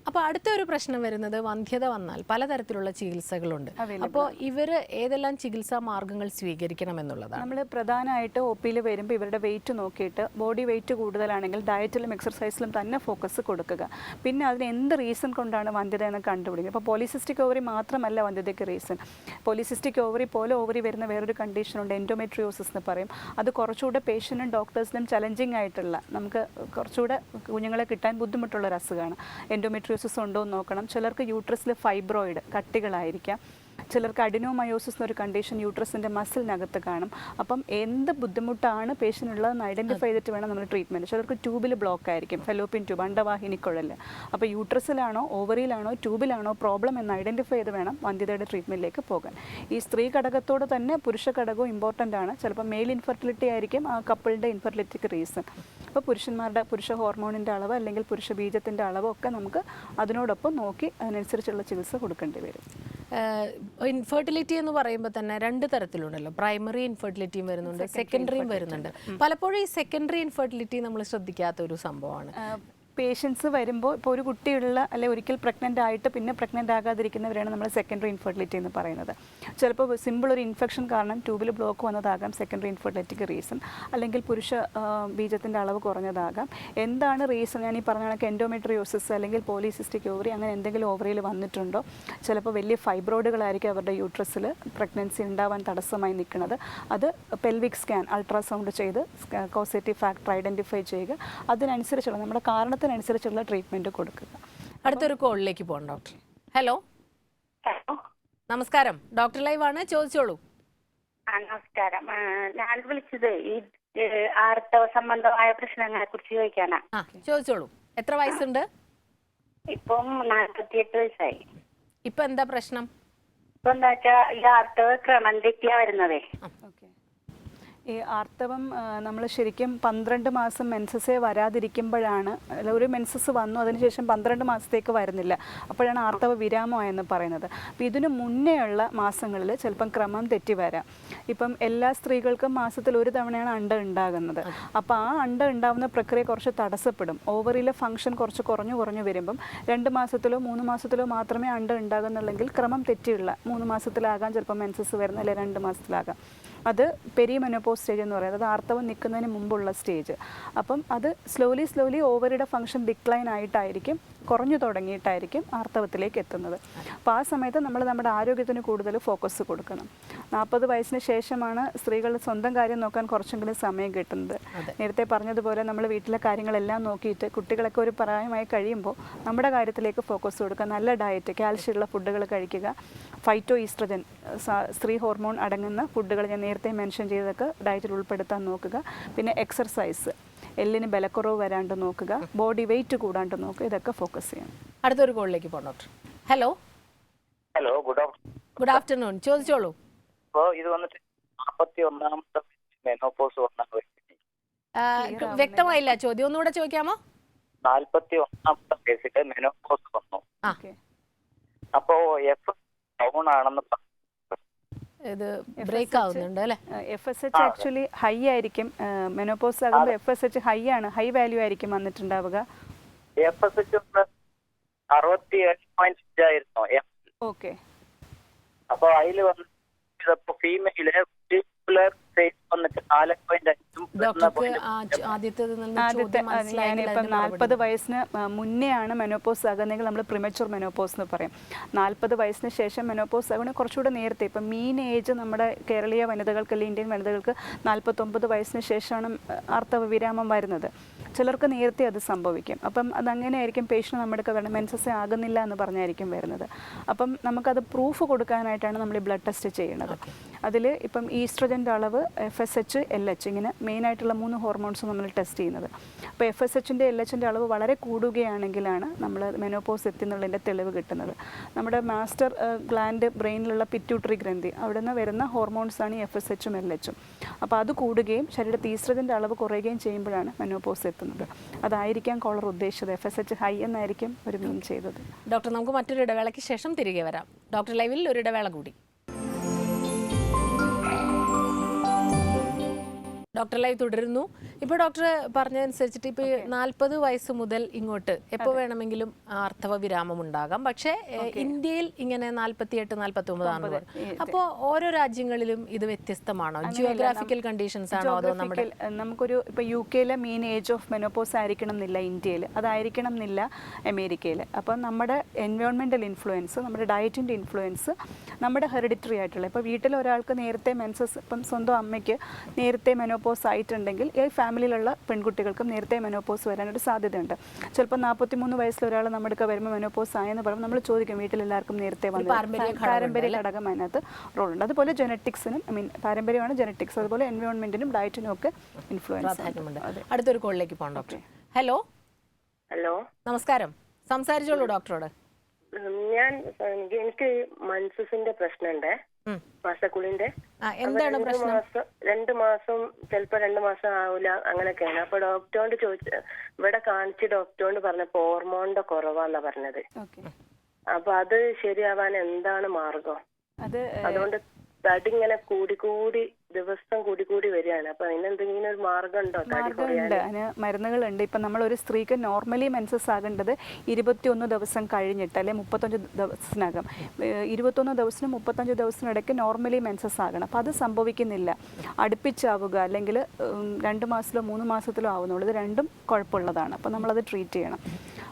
അപ്പോൾ അടുത്ത ഒരു പ്രശ്നം വരുന്നത് വന്ധ്യത വന്നാൽ പലതരത്തിലുള്ള ചികിത്സകളുണ്ട്. അപ്പോൾ ഇവർ ഏതെല്ലാം ചികിത്സാ മാർഗങ്ങൾ സ്വീകരിക്കണം എന്നുള്ളതാണ്. നമ്മൾ പ്രധാനമായിട്ട് ഒ പിയിൽ വരുമ്പോൾ ഇവരുടെ വെയിറ്റ് നോക്കിയിട്ട് ബോഡി വെയിറ്റ് കൂടുതലാണെങ്കിൽ ഡയറ്റിലും എക്സർസൈസിലും തന്നെ ഫോക്കസ് കൊടുക്കുക. പിന്നെ അതിന് എന്ത് റീസൺ കൊണ്ടാണ് വന്ധ്യത എന്ന് കണ്ടുപിടിക്കുക? അപ്പോൾ പോളിസിസ്റ്റിക് ഓവറി മാത്രമല്ല വന്ധ്യതയ്ക്ക് റീസൺ പോലിസിസ്റ്റിക് ഓവറി പോലെ ഓവറി വരുന്ന വേറൊരു കണ്ടീഷനുണ്ട് എൻഡോമെട്രിയോസിസ് എന്ന് പറയും. അത് കുറച്ചുകൂടെ പേഷ്യന്റും ഡോക്ടേഴ്സിനും ചലഞ്ചിങ് ആയിട്ടുള്ള നമുക്ക് കുറച്ചുകൂടെ കുഞ്ഞുങ്ങളെ കിട്ടാൻ ബുദ്ധിമുട്ടുള്ള ഒരു അസുഖമാണ്. എൻഡോമെട്രിയോസിസ് ഉണ്ടോ എന്ന് നോക്കണം. ചിലർക്ക് യൂട്രസിൽ ഫൈബ്രോയിഡ് കട്ടികളായിരിക്കാം. ചിലർക്ക് അഡിനോമയോസിസ് എന്നൊരു കണ്ടീഷൻ യൂട്രസിന്റെ മസിലിനകത്ത് കാണും. അപ്പം എന്ത് ബുദ്ധിമുട്ടാണ് പേഷ്യന്റ് ഉള്ളതെന്ന് ഐഡന്റിഫൈ ചെയ്തിട്ട് വേണം നമ്മൾ ട്രീറ്റ്മെന്റ് ചിലർക്ക് ട്യൂബിൽ ബ്ലോക്ക് ആയിരിക്കും. ഫെലോപ്പിൻ ട്യൂബ് അണ്ടവാഹിനിക്കുഴൽ അപ്പോൾ യൂട്രസിലാണോ ഓവറിയിലാണോ ട്യൂബിലാണോ പ്രോബ്ലം എന്ന് ഐഡന്റിഫൈ ചെയ്ത് വേണം വന്ധ്യതയുടെ ട്രീറ്റ്മെന്റിലേക്ക് പോകാൻ. ഈ സ്ത്രീ ഘടകത്തോട് തന്നെ പുരുഷ ഘടകവും ഇമ്പോർട്ടന്റ് ആണ്. ചിലപ്പോൾ മെയിൽ ഇൻഫെർട്ടിലിറ്റി ആയിരിക്കും ആ കപ്പിളിന്റെ ഇൻഫെർട്ടിലിറ്റിക്ക് റീസൺ അപ്പോൾ പുരുഷന്മാരുടെ പുരുഷ ഹോർമോണിന്റെ അളവ് അല്ലെങ്കിൽ പുരുഷ ബീജത്തിന്റെ അളവ് ഒക്കെ നമുക്ക് അതിനോടൊപ്പം നോക്കി അതിനനുസരിച്ചുള്ള ചികിത്സ കൊടുക്കേണ്ടി വരും. ഇൻഫെർട്ടിലിറ്റി എന്ന് പറയുമ്പോൾ തന്നെ രണ്ട് തരത്തിലുണ്ടല്ലോ. പ്രൈമറി ഇൻഫെർട്ടിലിറ്റിയും വരുന്നുണ്ട് സെക്കൻഡറിയും വരുന്നുണ്ട്. പലപ്പോഴും ഈ സെക്കൻഡറി ഇൻഫെർട്ടിലിറ്റി നമ്മൾ ശ്രദ്ധിക്കാത്ത ഒരു സംഭവമാണ് പേഷ്യൻസ് വരുമ്പോൾ ഇപ്പോൾ ഒരു കുട്ടിയുള്ള അല്ലെ ഒരിക്കൽ പ്രഗ്നന്റ് ആയിട്ട് പിന്നെ പ്രഗ്നന്റ് ആകാതിരിക്കുന്നവരാണ് നമ്മൾ സെക്കൻഡറി ഇൻഫെർട്ടിലിറ്റി എന്ന് പറയുന്നത്. ചിലപ്പോൾ സിമ്പിൾ ഒരു ഇൻഫെക്ഷൻ കാരണം ട്യൂബിൽ ബ്ലോക്ക് വന്നതാകാം സെക്കൻഡറി ഇൻഫെർട്ടിലിറ്റിക്ക് റീസൺ അല്ലെങ്കിൽ പുരുഷ ബീജത്തിന്റെ അളവ് കുറഞ്ഞതാകാം. എന്താണ് റീസൺ ഞാൻ ഈ പറഞ്ഞ കണക്ക് എൻഡോമെട്രിയോസിസ് അല്ലെങ്കിൽ പോളിസിസ്റ്റിക് ഓവറി അങ്ങനെ എന്തെങ്കിലും ഓവറിയിൽ വന്നിട്ടുണ്ടോ? ചിലപ്പോൾ വലിയ ഫൈബ്രോയിഡുകളായിരിക്കും അവരുടെ യൂട്രസിൽ പ്രഗ്നൻസി ഉണ്ടാവാൻ തടസ്സമായി നിൽക്കുന്നത്. അത് പെൽവിക് സ്കാൻ അൾട്രാസൗണ്ട് ചെയ്ത് കോസേറ്റീവ് ഫാക്ടർ ഐഡന്റിഫൈ ചെയ്യുക. അതിനനുസരിച്ചുള്ള നമ്മുടെ കാരണത്തിനനുസരിച്ചുള്ള ട്രീറ്റ്മെന്റ് കൊടുക്കുക. അടുത്തൊരു കോളിലേക്ക് പോകണം ഡോക്ടർ ഹലോ ഹലോ നമസ്കാരം. ഡോക്ടർ ലൈവ് ആണ്? ചോദിച്ചോളൂ. നമസ്കാരം. ഞാൻ വിളിച്ചത് ഈ ആർത്തവ സംബന്ധമായ പ്രശ്നങ്ങളെ കുറിച്ച് ചോദിക്കാനാ. ആ ചോദിച്ചോളൂ. എത്ര വയസ്സുണ്ട്? ഇപ്പം നാൽപ്പത്തിയെട്ട് വയസ്സായി. ഇപ്പൊ എന്താ പ്രശ്നം? ഇപ്പൊ എന്താ വെച്ചാ ഈ ആർത്തവ ക്രമം തെറ്റിയാ വരുന്നതേ. ഓക്കെ ഈ ആർത്തവം നമ്മൾ ശരിക്കും പന്ത്രണ്ട് മാസം മെൻസസേ വരാതിരിക്കുമ്പോഴാണ് അല്ല, ഒരു മെൻസസ് വന്നു അതിനുശേഷം പന്ത്രണ്ട് മാസത്തേക്ക് വരുന്നില്ല. അപ്പോഴാണ് ആർത്തവ വിരാമമായെന്ന് പറയുന്നത്. അപ്പോൾ ഇതിനു മുന്നേ ഉള്ള മാസങ്ങളിൽ ചിലപ്പം ക്രമം തെറ്റി വരാം ഇപ്പം എല്ലാ സ്ത്രീകൾക്കും മാസത്തിൽ ഒരു തവണയാണ് അണ്ട ഉണ്ടാകുന്നത്. അപ്പോൾ ആ അണ്ട ഉണ്ടാകുന്ന പ്രക്രിയ കുറച്ച് തടസ്സപ്പെടും. ഓവറിലെ ഫംഗ്ഷൻ കുറച്ച് കുറഞ്ഞു കുറഞ്ഞു വരുമ്പം രണ്ട് മാസത്തിലോ മൂന്ന് മാസത്തിലോ മാത്രമേ അണ്ട ഉണ്ടാകുന്നുള്ളെങ്കിൽ ക്രമം തെറ്റിയുള്ള മൂന്ന് മാസത്തിലാകാം ചിലപ്പോൾ മെൻസസ് വരുന്ന അല്ലെങ്കിൽ രണ്ട് മാസത്തിലാകാം. അത് പെരിമെനോപോസ് സ്റ്റേജ് എന്ന് പറയുന്നത് അത് ആർത്തവം നിൽക്കുന്നതിന് മുമ്പുള്ള സ്റ്റേജ്. അപ്പം അത് സ്ലോലി സ്ലോലി ഓവറിയുടെ ഫംഗ്ഷൻ ഡിക്ലൈൻ ആയിട്ടായിരിക്കും. കുറഞ്ഞു തുടങ്ങിയിട്ടായിരിക്കും ആർത്തവത്തിലേക്ക് എത്തുന്നത്. അപ്പോൾ ആ സമയത്ത് നമ്മൾ നമ്മുടെ ആരോഗ്യത്തിന് കൂടുതൽ ഫോക്കസ് കൊടുക്കണം. നാൽപ്പത് വയസ്സിന് ശേഷമാണ് സ്ത്രീകൾ സ്വന്തം കാര്യം നോക്കാൻ കുറച്ചെങ്കിലും സമയം കിട്ടുന്നത്. നേരത്തെ പറഞ്ഞതുപോലെ നമ്മൾ വീട്ടിലെ കാര്യങ്ങളെല്ലാം നോക്കിയിട്ട് കുട്ടികളൊക്കെ ഒരു പ്രായമായി കഴിയുമ്പോൾ നമ്മുടെ കാര്യത്തിലേക്ക് ഫോക്കസ് കൊടുക്കുക നല്ല ഡയറ്റ് കാൽഷ്യമുള്ള ഫുഡുകൾ കഴിക്കുക. ഫൈറ്റോ ഈസ്ട്രജൻ സ്ത്രീ ഹോർമോൺ അടങ്ങുന്ന ഫുഡുകൾ ഞാൻ നേരത്തെ മെൻഷൻ ചെയ്തതൊക്കെ ഡയറ്റിൽ ഉൾപ്പെടുത്താൻ നോക്കുക. പിന്നെ എക്സർസൈസ് എല്ലിന് ബലക്കുറവ് വരാണ്ട് നോക്കുക ബോഡി വെയിറ്റ് കൂടാണ്ട് നോക്കുക ഇതൊക്കെ ഫോക്കസ് ചെയ്യണം. അടുത്തൊരു കോളിലേക്ക് പോകണോട്ട് doctor. Hello. Hello good afternoon good afternoon ചോദിച്ചോളൂ. അപ്പോൾ ഇത് വന്നിട്ട് നാൽപ്പത്തി ഒന്നാമത്തെ മെനോപോസ് വന്ന വ്യക്തമായില്ല ചോദ്യം. ഒന്നുകൂടെ ചോദിക്കാമോ? നാൽപ്പത്തി ഒന്നാമത്തെ വയസ്സിൽ മെനോപോസ് വന്നു. ആ. ഓക്കെ അപ്പോ എഫ് ഡൗൺ ആണെന്ന് പറഞ്ഞു. ഇത് ബ്രേക്ക് ആവുന്നുണ്ട് അല്ലേ? F S H actually high ആയിരിക്കും. മെനോപോസ് ആകുമ്പോൾ എഫ് എസ് എച്ച് ഹൈ ആണ്. ഹൈ വാല്യൂ ആയിരിക്കും വന്നിട്ടുണ്ടാവുക. എഫ് എസ് എച്ച് അറുപത്തി ഏഴ് പോയിന്റ് അഞ്ച് ആയിരുന്നു. എഫ് ഓക്കെ അപ്പൊ അതിൽ വന്ന് ഫീമെയിൽ ഫീമെയിൽ വന്നിട്ട് നാല് പോയിന്റ് ആദ്യത്തെ ഞാനിപ്പം നാൽപ്പത് വയസ്സിന് മുന്നെയാണ് മെനോപോസ് ആകുന്നതെങ്കിൽ നമ്മൾ പ്രിമച്ചുർ മെനോപോസ് എന്ന് പറയും. നാൽപ്പത് വയസ്സിന് ശേഷം മെനോപോസ് ആകുന്നത് കുറച്ചുകൂടെ നേരത്തെ ഇപ്പം മീൻ ഏജ് നമ്മുടെ കേരളീയ വനിതകൾക്ക് അല്ലെങ്കിൽ ഇന്ത്യൻ വനിതകൾക്ക് നാൽപ്പത്തൊമ്പത് വയസ്സിന് ശേഷമാണ് ആർത്തവ വിരാമം വരുന്നത്. ചിലർക്ക് നേരത്തെ അത് സംഭവിക്കും. അപ്പം അതങ്ങനെ ആയിരിക്കും പേഷ്യന്റ് നമ്മുടെ വരണം. മെൻസസ് ആകുന്നില്ല എന്ന് പറഞ്ഞായിരിക്കും വരുന്നത്. അപ്പം നമുക്കത് പ്രൂഫ് കൊടുക്കാനായിട്ടാണ് നമ്മൾ ഈ ബ്ലഡ് ടെസ്റ്റ് ചെയ്യുന്നത്. അതിൽ ഇപ്പം ഈസ്ട്രജന്റെ അളവ് F S H L H ഇങ്ങനെ മെയിനായിട്ടുള്ള മൂന്ന് ഹോർമോൺസ് നമ്മൾ ടെസ്റ്റ് ചെയ്യുന്നത്. അപ്പോൾ എഫ് എസ് എച്ചിന്റെ എൽ എച്ചിന്റെ അളവ് വളരെ കൂടുകയാണെങ്കിലാണ് നമ്മൾ മെനോപോസ് എത്തിയെന്നുള്ളതിന്റെ തെളിവ് കിട്ടുന്നത്. നമ്മുടെ മാസ്റ്റർ ഗ്ലാൻഡ് ബ്രെയിനിലുള്ള പിറ്റ്യൂട്ടറി ഗ്രന്ഥി അവിടെ നിന്ന് വരുന്ന ഹോർമോൺസാണ് ഈ എഫ് എസ് എച്ചും എൽ എച്ചും അപ്പോൾ അത് കൂടുകയും ശരീരത്തിൽ ഈസ്ട്രജന്റെ അളവ് കുറയുകയും ചെയ്യുമ്പോഴാണ് മെനോപോസ് എത്തുന്നത്. അതായിരിക്കാം കോളർ ഉദ്ദേശിച്ചത്. എഫ് എസ് എച്ച് ഹൈ എന്നായിരിക്കും ഒരു മീൻ ചെയ്തത്. ഡോക്ടർ നമുക്ക് മറ്റൊരു ഇടവേളയ്ക്ക് ശേഷം തിരികെ വരാം. ഡോക്ടർ ലൈവിൽ ഒരു ഇടവേള കൂടി. ഡോക്ടർ ലൈവ് തുടരുന്നു. ഇപ്പോൾ ഡോക്ടർ പറഞ്ഞതനുസരിച്ചിട്ട് ഇപ്പോൾ നാൽപ്പത് വയസ്സ് മുതൽ ഇങ്ങോട്ട് എപ്പോൾ വേണമെങ്കിലും ആർത്തവ വിരാമം ഉണ്ടാകാം. പക്ഷേ ഇന്ത്യയിൽ ഇങ്ങനെ നാൽപ്പത്തിയെട്ട് നാൽപ്പത്തി ഒമ്പതാണ് അപ്പോൾ ഓരോ രാജ്യങ്ങളിലും ഇത് വ്യത്യസ്തമാണോ? ജിയോഗ്രാഫിക്കൽ കണ്ടീഷൻസ് ആണോ അതോ നമ്മുടെ നമുക്കൊരു ഇപ്പോൾ യു കെയിലെ മെയിൻ ഏജ് ഓഫ് മെനോപോസ് ആയിരിക്കണം എന്നില്ല ഇന്ത്യയിൽ അതായിരിക്കണം എന്നില്ല അമേരിക്കയിൽ അപ്പോൾ നമ്മുടെ എൻവയോൺമെന്റൽ ഇൻഫ്ലുവൻസ് നമ്മുടെ ഡയറ്റിന്റെ ഇൻഫ്ലുവൻസ് നമ്മുടെ ഹെറിഡിറ്ററി ആയിട്ടുള്ള ഇപ്പോൾ വീട്ടിൽ ഒരാൾക്ക് നേരത്തെ മെൻസസ് ഇപ്പം സ്വന്തം അമ്മയ്ക്ക് നേരത്തെ മെനോപോസ് ആയിട്ടുണ്ടെങ്കിൽ ഈ ഫാമിലിയിലുള്ള പെൺകുട്ടികൾക്കും നേരത്തെ മെനോപോസ് വരാനൊരു സാധ്യതയുണ്ട്. ചിലപ്പോൾ നാൽപ്പത്തി മൂന്ന് വയസ്സിൽ ഒരാൾ നമ്മുടെ അടുക്ക വരുമ്പോൾ മെനോപോസ് ആയെന്ന് പറയുമ്പോൾ നമ്മൾ ചോദിക്കും വീട്ടിലെല്ലാവർക്കും നേരത്തെ വന്നു പാരമ്പര്യ ഘടകം അതിനകത്ത് റോളുണ്ട് അതുപോലെ ജനറ്റിക്സിനും ഐ മീൻ പാരമ്പര്യമാണ് ജനറ്റിക്സ് അതുപോലെ എൻവയോൺമെന്റിനും ഡയറ്റിനും ഒക്കെ ഇൻഫ്ലുവൻസ് അടുത്തൊരു കോളിലേക്ക് പോകാം ഡോക്ടർ ഹലോ ഹലോ നമസ്കാരം. സംസാരിച്ചോളൂ ഡോക്ടറോട് ഞാൻ എനിക്ക് മൻസസിന്റെ പ്രശ്നമുണ്ട്. മാസക്കുളിന്റെ എന്താണ് പ്രശ്നം? മാസം രണ്ട് മാസം ചിലപ്പോ രണ്ട് മാസം ആവൂല അങ്ങനെയൊക്കെയാണ്. അപ്പൊ ഡോക്ടറോട് ചോദിച്ച ഇവിടെ കാണിച്ച് ഡോക്ടറോട് പറഞ്ഞപ്പോ ഹോർമോണിന്റെ കുറവാന്നാ പറഞ്ഞത്. അപ്പൊ അത് ശരിയാവാൻ എന്താണ് മാർഗം? അത് അതുകൊണ്ട് തടി ഇങ്ങനെ കൂടി കൂടി ദിവസം കൂടി കൂടി വരികയാണ്. അപ്പൊ അതിനെന്തെങ്കിലും ഒരു മാർഗം ഉണ്ടോ തടി മാർഗമുണ്ട് കുറയാൻ? അതിന് മരുന്നുകളുണ്ട്. ഇപ്പം നമ്മൾ ഒരു സ്ത്രീക്ക് നോർമലി മെൻസസ് ആകേണ്ടത് ഇരുപത്തിയൊന്ന് ദിവസം കഴിഞ്ഞിട്ട് അല്ലെ മുപ്പത്തഞ്ച് ദിവസത്തിനകം. ഏഹ് ഇരുപത്തൊന്ന് ദിവസത്തിനും മുപ്പത്തഞ്ച് ദിവസത്തിനും ഇടയ്ക്ക് നോർമലി മെൻസസ് ആകണം. അപ്പോൾ അത് സംഭവിക്കുന്നില്ല. അടുപ്പിച്ചാവുക അല്ലെങ്കിൽ ഉം, രണ്ട് മാസത്തിലോ മൂന്ന് മാസത്തിലോ ആവുന്നുള്ളൂ. ഇത് രണ്ടും കുഴപ്പമുള്ളതാണ്. അപ്പോൾ നമ്മളത് ട്രീറ്റ് ചെയ്യണം.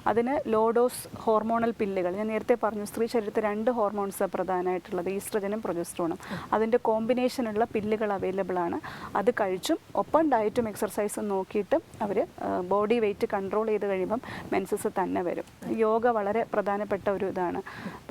അതിന് ലോഡോസ് ഹോർമോണൽ പില്ലുകൾ ഞാൻ നേരത്തെ പറഞ്ഞു സ്ത്രീ ശരീരത്തിൽ രണ്ട് ഹോർമോൺസ് പ്രധാനമായിട്ടുള്ളത് ഈസ്ട്രജനും പ്രൊജസ്ട്രോണും അതിന്റെ കോമ്പിനേഷനുള്ള പില്ലുകൾ അവൈലബിൾ ആണ്. അത് കഴിച്ചും ഒപ്പം ഡയറ്റും എക്സർസൈസും നോക്കിയിട്ട് അവർ ബോഡി വെയിറ്റ് കൺട്രോൾ ചെയ്ത് കഴിയുമ്പം മെൻസസ് തന്നെ വരും. യോഗ വളരെ പ്രധാനപ്പെട്ട ഒരു ഇതാണ്.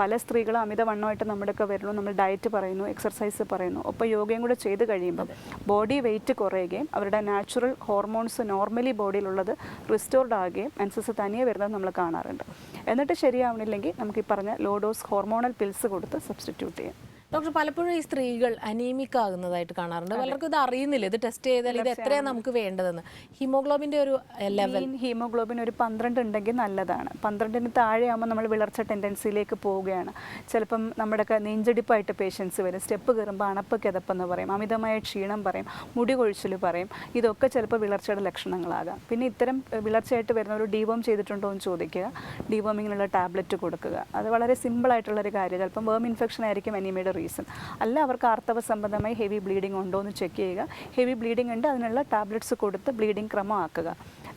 പല സ്ത്രീകളും അമിതവണ്ണമായിട്ട് നമ്മുടെയൊക്കെ വരുന്നു നമ്മൾ ഡയറ്റ് പറയുന്നു എക്സർസൈസ് പറയുന്നു. ഒപ്പം യോഗയും കൂടെ ചെയ്ത് കഴിയുമ്പം ബോഡി വെയിറ്റ് കുറയുകയും അവരുടെ നാച്ചുറൽ ഹോർമോൺസ് നോർമലി ബോഡിയിലുള്ളത് റിസ്റ്റോർഡ് ആകുകയും മെൻസസ് തനിയെ വരുന്നത് നമ്മൾ കാണാറുണ്ട്. എന്നിട്ട് ശരിയാവണില്ലെങ്കിൽ നമുക്ക് ഈ പറഞ്ഞ ലോഡോസ് ഹോർമോണൽ പിൽസ് കൊടുത്ത് സബ്സ്റ്റിറ്റ്യൂട്ട് ചെയ്യാം. ഡോക്ടർ പലപ്പോഴും ഈ സ്ത്രീകൾ അനീമിക് ആകുന്നതായിട്ട് കാണാറുണ്ട് പലർക്കും ഇത് അറിയുന്നില്ല. ഇത് ടെസ്റ്റ് ചെയ്താൽ ഇത് എത്രയാണ് നമുക്ക് വേണ്ടതെന്ന്. ഹീമോഗ്ലോബിന്റെ ഒരു ലെവൽ ഹീമോഗ്ലോബിൻ ഒരു പന്ത്രണ്ട് ഉണ്ടെങ്കിൽ നല്ലതാണ്. പന്ത്രണ്ടിന് താഴെയാകുമ്പോൾ നമ്മൾ വിളർച്ച ടെൻഡൻസിയിലേക്ക് പോവുകയാണ്. ചിലപ്പം നമ്മുടെയൊക്കെ നെഞ്ചടിപ്പായിട്ട് പേഷ്യൻസ് വരും. സ്റ്റെപ്പ് കയറുമ്പോൾ അണപ്പ് കിതപ്പെന്ന് പറയും. അമിതമായ ക്ഷീണം പറയും. മുടി കൊഴിച്ചിൽ പറയും. ഇതൊക്കെ ചിലപ്പോൾ വിളർച്ചയുടെ ലക്ഷണങ്ങളാകാം. പിന്നെ ഇത്തരം വിളർച്ചയായിട്ട് വരുന്ന ഒരു ഡീവോം ചെയ്തിട്ടുണ്ടോ എന്ന് ചോദിക്കുക. ഡീവോമിങ്ങിനുള്ള ടാബ്ലറ്റ് കൊടുക്കുക. അത് വളരെ സിമ്പിളായിട്ടുള്ള ഒരു കാര്യം. ചിലപ്പം വേം ഇൻഫെക്ഷൻ ആയിരിക്കും അനീമിയുടെ റീസൺ. അല്ല അവർക്ക് ആർത്തവ സംബന്ധമായി ഹെവി ബ്ലീഡിംഗ് ഉണ്ടോ എന്ന് ചെക്ക് ചെയ്യുക. ഹെവി ബ്ലീഡിംഗ് ഉണ്ട് അതിനുള്ള ടാബ്ലറ്റ്സ് കൊടുത്ത് ബ്ലീഡിംഗ് ക്രമമാക്കുക.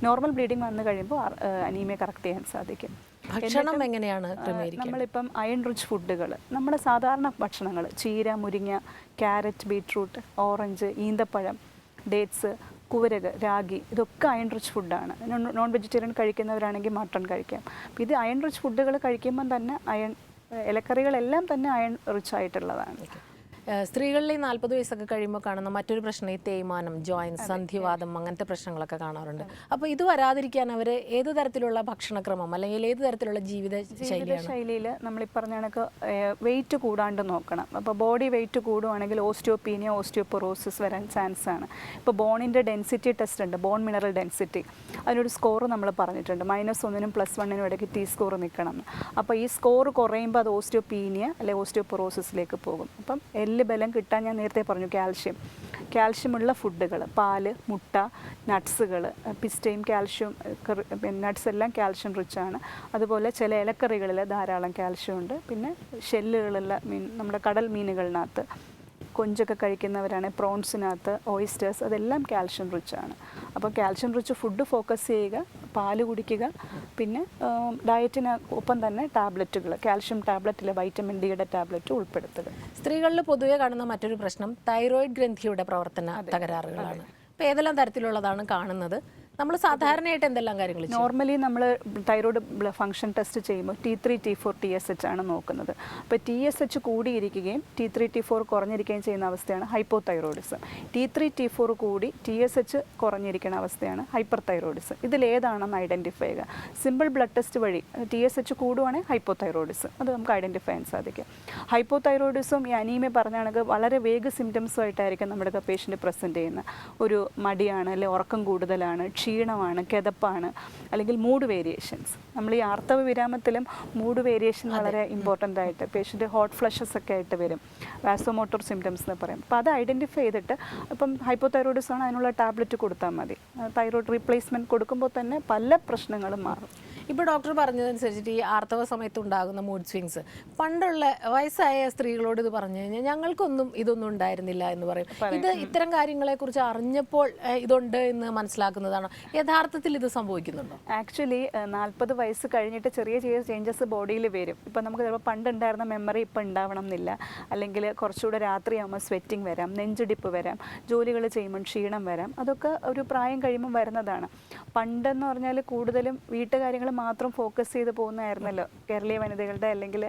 നോർമൽ ബ്ലീഡിംഗ് വന്നു കഴിയുമ്പോൾ അനീമിയ കറക്റ്റ് ചെയ്യാൻ സാധിക്കും. ഭക്ഷണം എങ്ങനെയാണ് നമ്മളിപ്പം അയൺ റിച്ച് ഫുഡുകൾ നമ്മുടെ സാധാരണ ഭക്ഷണങ്ങൾ ചീര മുരിങ്ങ ക്യാരറ്റ് ബീട്രൂട്ട് ഓറഞ്ച് ഈന്തപ്പഴം ഡേറ്റ്സ് കുവരക് രാഗി ഇതൊക്കെ അയൺ റിച്ച് ഫുഡാണ്. നോൺ വെജിറ്റേറിയൻ കഴിക്കുന്നവരാണെങ്കിൽ മട്ടൺ കഴിക്കാം. ഇത് അയൺ റിച്ച് ഫുഡുകൾ കഴിക്കുമ്പം തന്നെ അയൺ ഇലക്കറികളെല്ലാം തന്നെ അയൺ റിച്ച് ആയിട്ടുള്ളതാണ് സ്ത്രീകളിൽ ഈ നാൽപ്പത് വയസ്സൊക്കെ കഴിയുമ്പോൾ കാണുന്ന മറ്റൊരു പ്രശ്നം ഈ തേയ്മാനം ജോയിൻസ് സന്ധിവാദം അങ്ങനത്തെ പ്രശ്നങ്ങളൊക്കെ കാണാറുണ്ട്. അപ്പോൾ ഇത് വരാതിരിക്കാൻ അവർ ഏത് തരത്തിലുള്ള ഭക്ഷണക്രമം അല്ലെങ്കിൽ ഏത് തരത്തിലുള്ള ജീവിത ശൈലിയിൽ നമ്മൾ ഈ പറഞ്ഞ കണക്ക് വെയിറ്റ് കൂടാണ്ട് നോക്കണം. അപ്പോൾ ബോഡി വെയിറ്റ് കൂടുവാണെങ്കിൽ ഓസ്റ്റിയോപീനിയ ഓസ്റ്റിയോപൊറോസിസ് വരാൻ ചാൻസ് ആണ്. ഇപ്പോൾ ബോണിന്റെ ഡെൻസിറ്റി ടെസ്റ്റ് ഉണ്ട് ബോൺ മിനറൽ ഡെൻസിറ്റി അതിനൊരു സ്കോർ നമ്മൾ പറഞ്ഞിട്ടുണ്ട്. മൈനസ് ഒന്നിനും പ്ലസ് വണ്ണിനും ഇടയ്ക്ക് ടി സ്കോർ നിൽക്കണം അപ്പോൾ ഈ സ്കോർ കുറയുമ്പോൾ അത് ഓസ്റ്റിയോപീനിയ അല്ലെങ്കിൽ ഓസ്റ്റിയോപൊറോസിസിലേക്ക് പോകും. അപ്പം എല്ല് ബലം കിട്ടാൻ ഞാൻ നേരത്തെ പറഞ്ഞു കാൽഷ്യം. കാൽഷ്യമുള്ള ഫുഡുകൾ പാൽ മുട്ട നട്ട്സുകൾ പിസ്റ്റയും കാൽഷ്യം നട്ട്സ് എല്ലാം കാൽഷ്യം റിച്ച് ആണ് അതുപോലെ ചില ഇലക്കറികളിൽ ധാരാളം കാൽഷ്യം ഉണ്ട്. പിന്നെ ഷെല്ലുകളുള്ള മീൻ നമ്മുടെ കടൽ മീനുകളിനകത്ത്. കൊഞ്ചൊക്കെ കഴിക്കുന്നവരാണ് പ്രോൺസിനകത്ത് ഓയിസ്റ്റേഴ്സ് അതെല്ലാം കാൽഷ്യം റിച്ച് ആണ് അപ്പോൾ കാൽഷ്യം റിച്ച് ഫുഡ് ഫോക്കസ് ചെയ്യുക പാൽ കുടിക്കുക പിന്നെ ഡയറ്റിന് ഒപ്പം തന്നെ ടാബ്ലറ്റുകൾ കാൽഷ്യം ടാബ്ലറ്റിൽ വൈറ്റമിൻ ഡിയുടെ ടാബ്ലറ്റ് ഉൾപ്പെടുത്തുക. സ്ത്രീകളിൽ പൊതുവെ കാണുന്ന മറ്റൊരു പ്രശ്നം തൈറോയിഡ് ഗ്രന്ഥിയുടെ പ്രവർത്തന തകരാറുകളാണ്. അപ്പോൾ ഏതെല്ലാം തരത്തിലുള്ളതാണ് കാണുന്നത്? നമ്മൾ സാധാരണയായിട്ട് എന്തെല്ലാം കാര്യങ്ങൾ? നോർമലി നമ്മൾ തൈറോയ്ഡ് ഫംഗ്ഷൻ ടെസ്റ്റ് ചെയ്യുമ്പോൾ T three T four T S H ആണ് നോക്കുന്നത്. അപ്പോൾ ടി എസ് എച്ച് കൂടിയിരിക്കുകയും ടി ത്രീ ടി ഫോർ കുറഞ്ഞിരിക്കുകയും ചെയ്യുന്ന അവസ്ഥയാണ് hypothyroidism T three T four കൂടി ടി എസ് എച്ച് കുറഞ്ഞിരിക്കുന്ന അവസ്ഥയാണ് ഹൈപ്പർ തൈറോയിഡിസം ഇതിലേതാണെന്ന് ഐഡന്റിഫൈ ചെയ്യുക. സിമ്പിൾ ബ്ലഡ് ടെസ്റ്റ് വഴി ടി എസ് എച്ച് കൂടുവാണെങ്കിൽ ഹൈപ്പോ തൈറോയിഡിസം അത് നമുക്ക് ഐഡന്റിഫൈ ചെയ്യാൻ സാധിക്കും. ഹൈപ്പോ തൈറോയിഡിസം ഈ അനീമിയ പറഞ്ഞാണെങ്കിൽ വളരെ വേഗ സിംറ്റംസുമായിട്ടായിരിക്കും നമ്മുടെ പേഷ്യന്റ് പ്രസന്റ് ചെയ്യുന്നത് ഒരു മടിയാണ് അല്ലെങ്കിൽ ഉറക്കം കൂടുതലാണ് ക്ഷീണമാണ് കിതപ്പാണ് അല്ലെങ്കിൽ മൂഡ് വേരിയേഷൻസ് നമ്മൾ ഈ ആർത്തവ വിരാമത്തിലും മൂഡ് വേരിയേഷൻ വളരെ ഇമ്പോർട്ടന്റ് ആയിട്ട് പേഷ്യന്റ് ഹോട്ട് ഫ്ലഷസ് ഒക്കെ ആയിട്ട് വരും. വാസോമോട്ടോർ സിംറ്റംസ് എന്ന് പറയും. അപ്പോൾ അത് ഐഡന്റിഫൈ ചെയ്തിട്ട് ഇപ്പം ഹൈപ്പോതൈറോയിഡിസ് ആണ് അതിനുള്ള ടാബ്ലറ്റ് കൊടുത്താൽ മതി. തൈറോയ്ഡ് റീപ്ലേസ്മെന്റ് കൊടുക്കുമ്പോൾ തന്നെ പല പ്രശ്നങ്ങളും മാറും. ഇപ്പോൾ ഡോക്ടർ പറഞ്ഞതനുസരിച്ചിട്ട് ഈ ആർത്തവ സമയത്ത് ഉണ്ടാകുന്ന മൂഡ് സ്വിങ്സ് പണ്ടുള്ള വയസ്സായ സ്ത്രീകളോട് ഇത് പറഞ്ഞു കഴിഞ്ഞാൽ ഞങ്ങൾക്കൊന്നും ഇതൊന്നും ഉണ്ടായിരുന്നില്ല എന്ന് പറയും. ഇത് ഇത്തരം കാര്യങ്ങളെ കുറിച്ച് അറിഞ്ഞപ്പോൾ ഇതുണ്ട് എന്ന് മനസ്സിലാക്കുന്നതാണ്. യഥാർത്ഥത്തിൽ ഇത് സംഭവിക്കുന്നുണ്ടോ? ആക്ച്വലി നാൽപ്പത് വയസ്സ് കഴിഞ്ഞിട്ട് ചെറിയ ചെറിയ ചേഞ്ചസ് ബോഡിയിൽ വരും. ഇപ്പം നമുക്ക് ചിലപ്പോൾ പണ്ട് ഉണ്ടായിരുന്ന മെമ്മറി ഇപ്പം ഉണ്ടാവണം എന്നില്ല. അല്ലെങ്കിൽ കുറച്ചുകൂടെ രാത്രിയാകുമ്പോൾ സ്വെറ്റിംഗ് വരാം നെഞ്ചിടിപ്പ് വരാം ജോലികൾ ചെയ്യുമ്പോൾ ക്ഷീണം വരാം. അതൊക്കെ ഒരു പ്രായം കഴിയുമ്പോൾ വരുന്നതാണ്. പണ്ടെന്ന് പറഞ്ഞാൽ കൂടുതലും വീട്ടുകാര്യങ്ങൾ മാത്രം ഫോക്കസ് ചെയ്ത് പോകുന്നതായിരുന്നല്ലോ കേരളീയ വനിതകളുടെ അല്ലെങ്കിൽ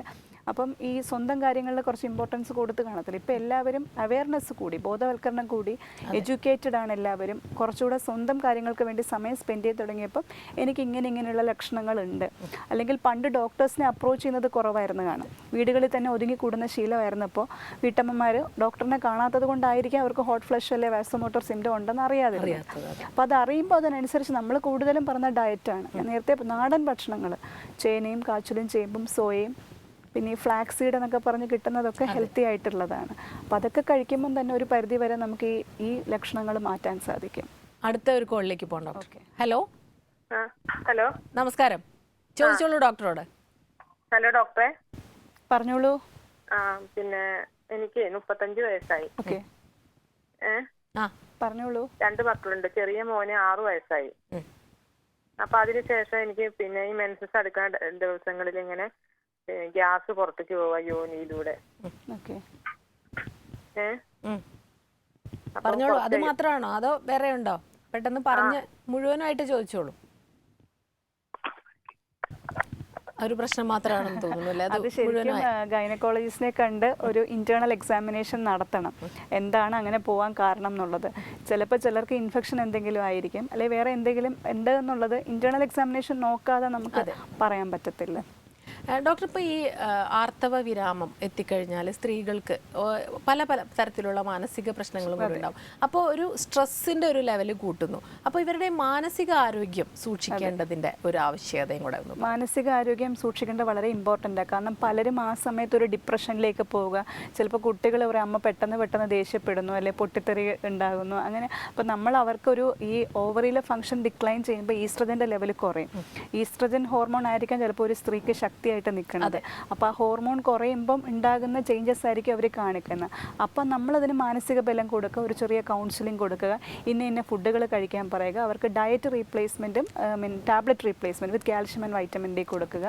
അപ്പം ഈ സ്വന്തം കാര്യങ്ങളിൽ കുറച്ച് ഇമ്പോർട്ടൻസ് കൊടുത്ത് കാണത്തില്ല. ഇപ്പം എല്ലാവരും അവയർനെസ് കൂടി ബോധവൽക്കരണം കൂടി എഡ്യൂക്കേറ്റഡ് ആണ് എല്ലാവരും. കുറച്ചുകൂടെ സ്വന്തം കാര്യങ്ങൾക്ക് വേണ്ടി സമയം സ്പെൻഡ് ചെയ്ത് തുടങ്ങിയപ്പം എനിക്ക് ഇങ്ങനെ ഇങ്ങനെയുള്ള ലക്ഷണങ്ങളുണ്ട്. അല്ലെങ്കിൽ പണ്ട് ഡോക്ടേഴ്സിനെ അപ്രോച്ച് ചെയ്യുന്നത് കുറവായിരുന്നു കാണും വീടുകളിൽ തന്നെ ഒതുങ്ങി കൂടുന്ന ശീലമായിരുന്നപ്പോൾ വീട്ടമ്മമാർ ഡോക്ടറിനെ കാണാത്തത് കൊണ്ടായിരിക്കും അവർക്ക് ഹോട്ട് ഫ്ലഷ് അല്ലെ വാസോമോട്ടോർ സിംറ്റം ഉണ്ടെന്ന് അറിയാതെ അപ്പോൾ അത്. അറിയുമ്പോൾ അതിനനുസരിച്ച് നമ്മൾ കൂടുതലും പറഞ്ഞ ഡയറ്റാണ് നേരത്തെ നാടൻ ഭക്ഷണങ്ങൾ ചേനയും കാച്ചിലും ചേമ്പും സോയയും പിന്നെ ഈ ഫ്ലാക്സ് സീഡ് എന്നൊക്കെ പറഞ്ഞ് കിട്ടുന്നതൊക്കെ ഹെൽത്തി ആയിട്ടുള്ളതാണ്. അപ്പോൾ അതൊക്കെ കഴിക്കുമ്പം തന്നെ ഒരു പരിധി വരെ നമുക്ക് ഈ ഈ ലക്ഷണങ്ങൾ മാറ്റാൻ സാധിക്കും. അടുത്ത ഒരു കോളിലേക്ക് പോകണം ഡോക്ടർ. ഹലോ? ആ ഹലോ. നമസ്കാരം. ചോദിച്ചോളൂ ഡോക്ടറോട്. ഹലോ ഡോക്ടറെ. പറഞ്ഞോളൂ. ആ പിന്നെ എനിക്ക് മുപ്പത്തഞ്ച് വയസ്സായി. ഓക്കെ. ഏ? ആ. പറഞ്ഞോളൂ. രണ്ട് മക്കളുണ്ട്. ചെറിയ മോനെ ആറു വയസ്സായി. അപ്പൊ അതിനുശേഷം എനിക്ക് പിന്നെ ഈ മെൻസസ് അടുക്കുന്ന ദിവസങ്ങളിൽ ഇങ്ങനെ ഗ്യാസ് പുറത്തേക്ക് പോവാ യോനിയിലൂടെ പറഞ്ഞോളൂ അത് മാത്രമാണോ അതോ വേറെ ഉണ്ടോ? പെട്ടെന്ന് പറഞ്ഞ് മുഴുവനായിട്ട് ചോദിച്ചോളൂ. ഒരു പ്രശ്നം മാത്രമാണെന്ന് തോന്നുന്നു അത് ശരിക്കും ഗൈനക്കോളജിസ്റ്റിനെ കണ്ട് ഒരു ഇന്റേണൽ എക്സാമിനേഷൻ നടത്തണം. എന്താണ് അങ്ങനെ പോകാൻ കാരണം എന്നുള്ളത്. ചിലപ്പോൾ ചിലർക്ക് ഇൻഫെക്ഷൻ എന്തെങ്കിലും ആയിരിക്കും. അല്ലെങ്കിൽ വേറെ എന്തെങ്കിലും ഉണ്ട് എന്നുള്ളത് ഇന്റേണൽ എക്സാമിനേഷൻ നോക്കാതെ നമുക്ക് പറയാൻ പറ്റത്തില്ല. ഡോക്ടർ ഇപ്പോൾ ഈ ആർത്തവ വിരാമം എത്തിക്കഴിഞ്ഞാൽ സ്ത്രീകൾക്ക് പല പല തരത്തിലുള്ള മാനസിക പ്രശ്നങ്ങളും കൂടെ ഉണ്ടാവും. അപ്പോൾ ഒരു സ്ട്രെസ്സിന്റെ ഒരു ലെവൽ കൂട്ടുന്നു. അപ്പോൾ ഇവരുടെ മാനസിക ആരോഗ്യം സൂക്ഷിക്കേണ്ടതിന്റെ ഒരു ആവശ്യകതയും കൂടെ മാനസിക ആരോഗ്യം സൂക്ഷിക്കേണ്ടത് വളരെ ഇമ്പോർട്ടന്റ് ആണ് കാരണം പലരും ആ സമയത്ത് ഒരു ഡിപ്രഷനിലേക്ക് പോവുക. ചിലപ്പോൾ കുട്ടികൾ ഒരു അമ്മ പെട്ടെന്ന് പെട്ടെന്ന് ദേഷ്യപ്പെടുന്നു അല്ലെ പൊട്ടിത്തെറി ഉണ്ടാകുന്നു അങ്ങനെ. അപ്പോൾ നമ്മൾ അവർക്കൊരു ഈ ഓവറിലെ ഫംഗ്ഷൻ ഡിക്ലൈൻ ചെയ്യുമ്പോൾ ഈസ്ട്രജന്റെ ലെവൽ കുറയും. ഈസ്ട്രജൻ ഹോർമോൺ ആയിരിക്കാം ചിലപ്പോൾ ഒരു സ്ത്രീക്ക് ശക്തിയായിട്ട് നിൽക്കുന്നത്. അപ്പോൾ ആ ഹോർമോൺ കുറയുമ്പം ഉണ്ടാകുന്ന ചേഞ്ചസ് ആയിരിക്കും അവർ കാണിക്കുന്നത്. അപ്പം നമ്മളതിന് മാനസിക ബലം കൊടുക്കുക ഒരു ചെറിയ കൗൺസിലിംഗ് കൊടുക്കുക ഇന്ന ഇന്ന ഫുഡുകൾ കഴിക്കാൻ പറയുക അവർക്ക് ഡയറ്റ് റീപ്ലേസ്മെന്റും മീൻ tablet replacement with calcium and vitamin D കൊടുക്കുക.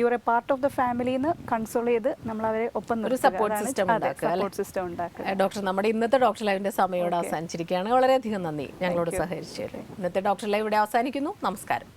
Your a part of the ഫാമിലിന്ന് console ചെയ്ത് നമ്മൾ അവരെ ഒപ്പം ഒരു സപ്പോർട്ട് സിസ്റ്റം സപ്പോർട്ട് സിസ്റ്റം ഉണ്ടാക്കുക ഡോക്ടർ നമ്മുടെ ഇന്നത്തെ ഡോക്ടർ ലൈവിന്റെ സമയോട് അവസാനിച്ചിരിക്കുകയാണ്. വളരെയധികം നന്ദി. ഞങ്ങളോട് സഹകരിച്ചു ഇന്നത്തെ ഡോക്ടർ ലൈവ് ഇവിടെ അവസാനിക്കുന്നു. നമസ്കാരം.